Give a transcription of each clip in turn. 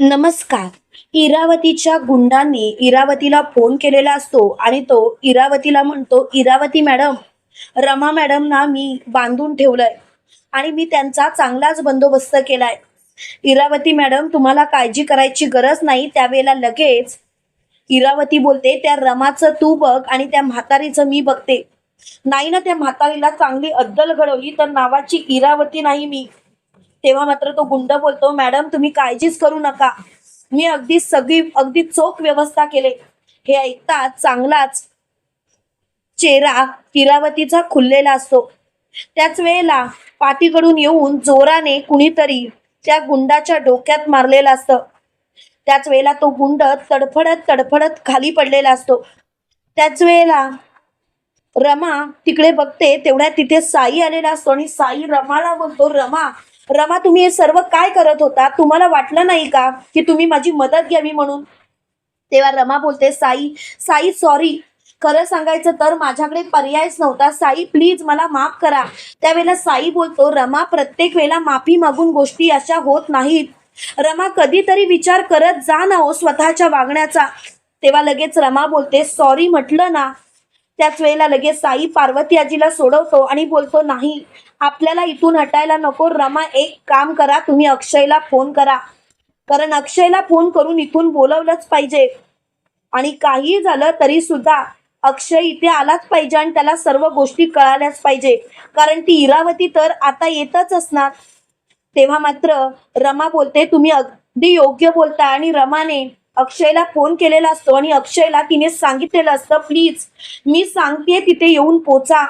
नमस्कार. इरावतीच्या गुंडांनी इरावतीला फोन केलेला असतो आणि तो इरावतीला म्हणतो इरावती मॅडम रमा मॅडमना मी बांधून ठेवलंय आणि मी त्यांचा चांगलाच बंदोबस्त केलाय. इरावती मॅडम तुम्हाला काळजी करायची गरज नाही त्यावेळेला लगेच इरावती बोलते त्या रमाचं तू बघ आणि त्या म्हातारीचं मी बघते. नाही ना त्या म्हातारीला चांगली अद्दल घडवली तर नावाची इरावती नाही मी. तेव्हा मात्र तो गुंड बोलतो मॅडम तुम्ही काळजीच करू नका. मी अगदी सगळी अगदी चोख व्यवस्था केले. हे ऐकताच चांगलाच चेहरा किरावतीचा खुललेला असतो. त्याच वेळेला पाठीकडून येऊन जोराने कुणीतरी त्या गुंडाच्या डोक्यात मारलेलं असतं. त्याच वेळेला तो गुंड तडफडत तडफडत खाली पडलेला असतो. त्याच वेळेला रमा तिकडे बघते तेवढ्या तिथे साई आलेला असतो आणि साई रमाला बोलतो रमा रमा तुम्ही हे सर्व काय करत होता? तुम्हाला वाटलं नाही का की तुम्ही माझी मदत घ्यावी म्हणून? तेव्हा रमा बोलते साई साई सॉरी खरं सांगायचं तर माझ्याकडे पर्यायच नव्हता. साई प्लीज मला माफ करा. त्यावेळेला साई बोलतो रमा प्रत्येक वेळेला माफी मागून गोष्टी अशा होत नाहीत. रमा कधीतरी विचार करत जा ना हो स्वतःच्या वागण्याचा. तेव्हा लगेच रमा बोलते सॉरी म्हटलं ना त्याच वेळेला लगेच साई पार्वती आजीला सोडवतो आणि बोलतो नाही आपल्याला इथून हटायला नको रमा एक काम करा तुम्ही अक्षयला फोन करा. कारण अक्षयला फोन करून इथून बोलवलंच पाहिजे. आणि काही झालं तरी सुद्धा अक्षय इथे आलाच पाहिजे आणि त्याला सर्व गोष्टी कळाल्याच पाहिजे. कारण ती इरावती तर आता येतच असणार. तेव्हा मात्र रमा बोलते तुम्ही अगदी योग्य बोलता आणि रमाने अक्षयला फोन केलेला असतो आणि अक्षयला तिने सांगितलेलं असतं प्लीज मी सांगते तिथे येऊन पोचा.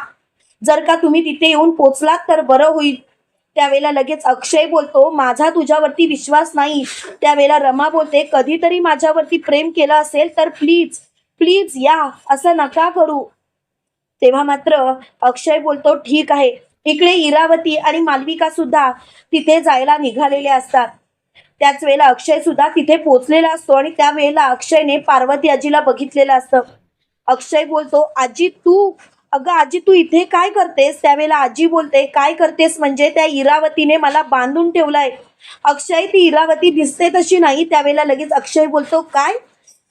जर का तुम्ही तिथे येऊन पोचलात तर बरं होईल. त्यावेळेला लगेच अक्षय बोलतो माझा तुझ्यावरती विश्वास नाही. त्यावेळेला रमा बोलते कधीतरी माझ्यावरती प्रेम केलं असेल तर प्लीज प्लीज या असं नका करू. तेव्हा मात्र अक्षय बोलतो ठीक आहे. इकडे इरावती आणि मालविका सुद्धा तिथे जायला निघालेले असतात. त्याच वेळेला अक्षय सुद्धा तिथे पोचलेला असतो आणि त्यावेळेला अक्षयने पार्वती आजीला बघितलेलं असतं. अक्षय बोलतो आजी तू अगं आजी तू इथे काय करतेस? त्यावेळेला आजी बोलते काय करतेस म्हणजे त्या इरावतीने मला बांधून ठेवलाय. अक्षय ती इरावती दिसते तशी नाही त्यावेळेला लगेच अक्षय बोलतो काय?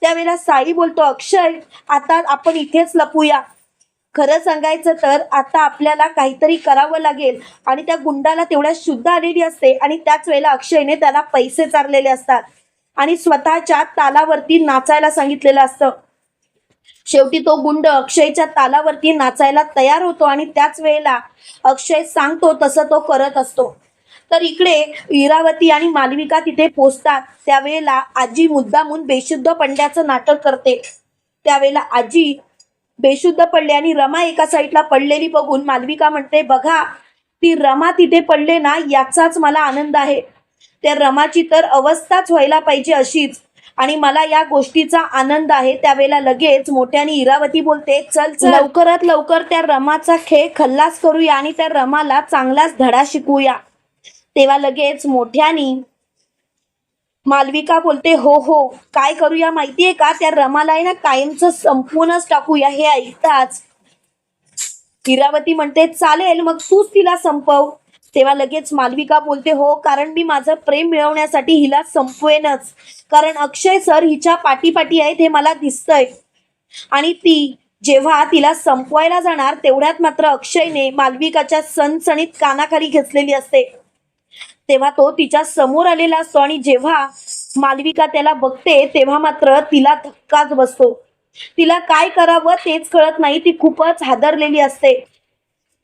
त्यावेळेला साई बोलतो अक्षय आता आपण इथेच लपूया. खरं सांगायचं तर आता आपल्याला काहीतरी करावं लागेल. आणि त्या गुंडाला तेवढ्या शुद्ध आलेली असते आणि त्याच वेळेला अक्षयने त्याला पैसे चारलेले असतात. आणि स्वतःच्या तालावरती नाचायला सांगितलेलं असतं. शेवटी तो गुंड अक्षयच्या तालावरती नाचायला तयार होतो आणि त्याच वेळेला अक्षय सांगतो तसं तो करत असतो. तर इकडे इरावती आणि मालविका तिथे पोचतात. त्यावेळेला आजी मुद्दामून बेशुद्ध पंड्याचं नाटक करते. त्यावेळेला आजी बेशुद्ध पडले आणि रमा एका साईडला पडलेली बघून मालविका म्हणते बघा ती रमा तिथे पडले ना याचाच मला आनंद आहे. त्या रमाची तर अवस्थाच व्हायला पाहिजे अशीच. आणि मला या गोष्टीचा आनंद आहे. त्यावेळेला लगेच मोठ्याने इरावती बोलते चल चल. लवकरात लवकर त्या रमाचा खेळ खल्लास करूया आणि त्या रमाला चांगलाच धडा शिकवूया. तेव्हा लगेच मोठ्यानी मालविका बोलते हो हो काय करूया माहितीये का? त्या रमाला आहे ना कायमचं संपूर्णच टाकूया हे ऐकताच. इरावती म्हणते चालेल मग तूच तिला संपव. तेव्हा लगेच मालविका बोलते हो कारण मी माझं प्रेम मिळवण्यासाठी हिला संपवेनच. कारण अक्षय सर हिच्या पाठीपाठी आहेत हे मला दिसतंय. आणि ती जेव्हा तिला संपवायला जाणार तेवढ्यात मात्र अक्षयने मालविकाच्या सणसणीत कानाखाली घेतलेली असते. तेव्हा तो तिच्या समोर आलेला असतो आणि जेव्हा मालविका त्याला बघते तेव्हा मात्र तिला धक्काच बसतो. तिला काय करावं तेच कळत नाही ती खूपच हादरलेली असते.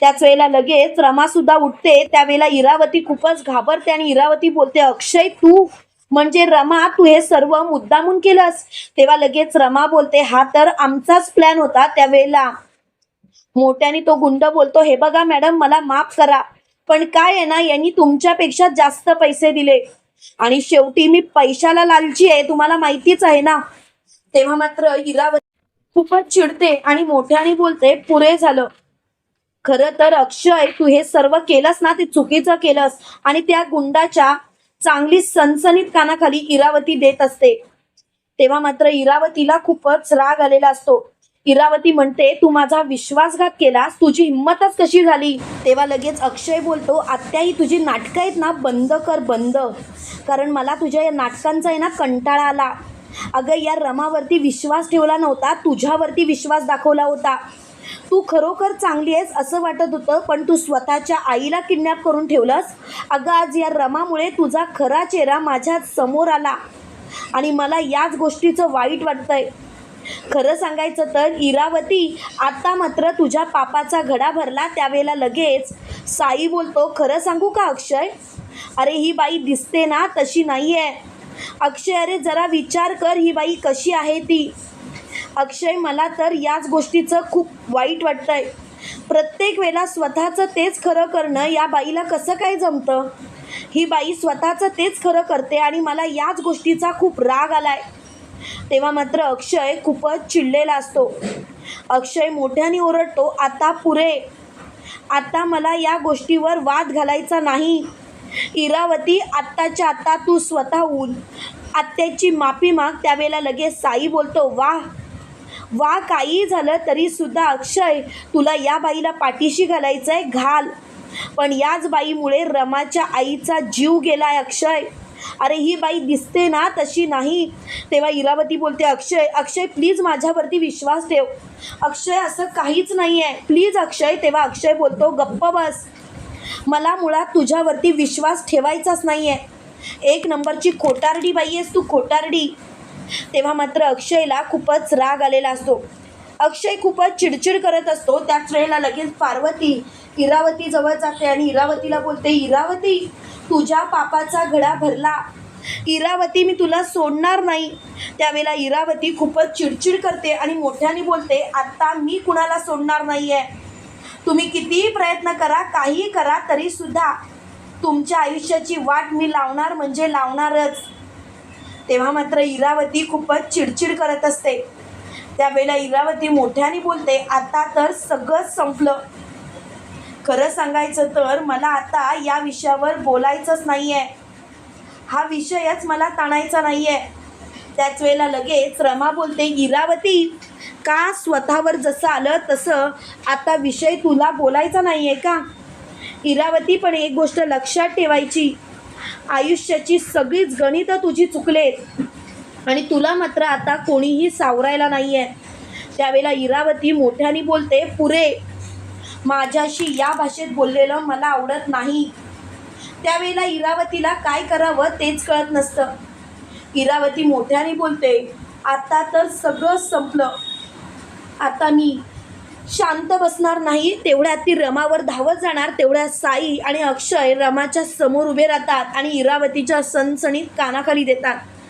त्याच वेळेला लगेच रमा सुद्धा उठते त्यावेळेला इरावती खूपच घाबरते आणि इरावती बोलते अक्षय तू? म्हणजे रमा तू हे सर्व मुद्दामून केलंस? तेव्हा लगेच रमा बोलते हा तर आमचाच प्लॅन होता त्यावेळेला. मोठ्याने तो गुंड बोलतो हे बघा मॅडम मला माफ करा. पण काय आहे ना यांनी तुमच्यापेक्षा जास्त पैसे दिले. आणि शेवटी मी पैशाला लालची आहे तुम्हाला माहितीच आहे ना. तेव्हा मात्र हिरावती खूपच चिडते आणि मोठ्याने बोलते पुरे झालं. खरं तर अक्षय तू हे सर्व केलंस ना ते चुकीचं केलंस. आणि त्या गुंडाच्या चांगली सनसनीत कानाखाली इरावती देत असते. तेव्हा मात्र इरावतीला खूपच राग आलेला असतो. इरावती म्हणते तू माझा विश्वासघात केलास तुझी हिंमतच कशी झाली? तेव्हा लगेच अक्षय बोलतो आत्या ही तुझी नाटकं आहेत ना बंद कर बंद. कारण मला तुझ्या या नाटकांचा आहे ना कंटाळा आला. अगं या रमावरती विश्वास ठेवला नव्हता तुझ्यावरती विश्वास दाखवला होता. तू खरोखर चांगली आहेस असं वाटत होतं पण तू स्वतःच्या आईला किडनॅप करून ठेवलंस. अगं आज या रमामुळे तुझा खरा चेहरा माझ्यासमोर आला. आणि मला याच गोष्टीचं वाईट वाटतंय. खरं सांगायचं तर इरावती आता मात्र तुझ्या पापाचा घडा भरला त्यावेळेला लगेच. साई बोलतो खरं सांगू का अक्षय? अरे ही बाई दिसते ना तशी नाही आहे अक्षय अरे जरा विचार कर ही बाई कशी आहे ती? अक्षय मला तर याच गोष्टीचं खूप वाईट वाटतंय. प्रत्येक वेळेला स्वतःचं तेच खरं करणं या बाईला कसं काय जमतं? ही बाई स्वतःचं तेच खरं करते आणि मला याच गोष्टीचा खूप राग आलाय. तेव्हा मात्र अक्षय खूपच चिडलेला असतो. अक्षय मोठ्याने ओरडतो आता पुरे. आता मला या गोष्टीवर वाद घालायचा नाही. इरावती आत्ताच्या आत्ता तू स्वतःहून आत्याची माफी माग. त्यावेळेला लगेच साई बोलतो वा वा काही झालं तरी सुद्धा अक्षय तुला या बाईला पाठीशी घालायचं आहे घाल. पण याच बाईमुळे रमाच्या आईचा जीव गेलाय अक्षय. अरे ही बाई दिसते ना तशी नाही. तेव्हा इरावती बोलते अक्षय अक्षय प्लीज माझ्यावरती विश्वास ठेव. अक्षय असं काहीच नाही आहे प्लीज अक्षय. तेव्हा अक्षय बोलतो गप्प बस. मला मुळात तुझ्यावरती विश्वास ठेवायचाच नाही आहे एक नंबरची खोटारडी बाई आहेस तू खोटारडी. तेव्हा मात्र अक्षयला खूपच राग आलेला असतो. अक्षय खूपच चिडचिड करत असतो. त्याच वेळेला लगेच पार्वती इरावती जवळ जाते आणि इरावतीला बोलते इरावती तुझ्या पापाचा घडा भरला. इरावती मी तुला सोडणार नाही. त्यावेळेला इरावती खूपच चिडचिड करते आणि मोठ्याने बोलते आत्ता मी कुणाला सोडणार नाही आहे तुम्ही कितीही प्रयत्न करा काहीही करा तरी सुद्धा तुमच्या आयुष्याची वाट मी लावणार म्हणजे लावणारच. तेव्हा मात्र इरावती खूपच चिडचिड करत असते. त्यावेळेला इरावती मोठ्याने बोलते आता तर सगळंच संपलं. खरं सांगायचं तर मला आता या विषयावर बोलायचंच नाही आहे हा विषयच मला ताणायचा नाही आहे त्याच वेळेला लगेच रमा बोलते इरावती का स्वतःवर जसं आलं तसं आता विषय तुला बोलायचा नाही आहे का? इरावती पण एक गोष्ट लक्षात ठेवायची. आयुष्याची सगळीच गणितं तुझी चुकलेत. आणि तुला मात्र आता कोणीही सावरायला नाही आहे त्यावेळेला इरावती मोठ्याने बोलते पुरे माझ्याशी या भाषेत बोललेलं मला आवडत नाही. त्यावेळेला इरावतीला काय करावं तेच कळत नसतं. इरावती मोठ्याने बोलते आता तर सगळं संपलं. आता मी शांत बसणार नाही तेवढ्यात ती रमावर धावत जाणार तेवढ्यात साई आणि अक्षय रमाच्या समोर उभे राहतात आणि इरावतीच्या सणसणीत कानाखाली देतात.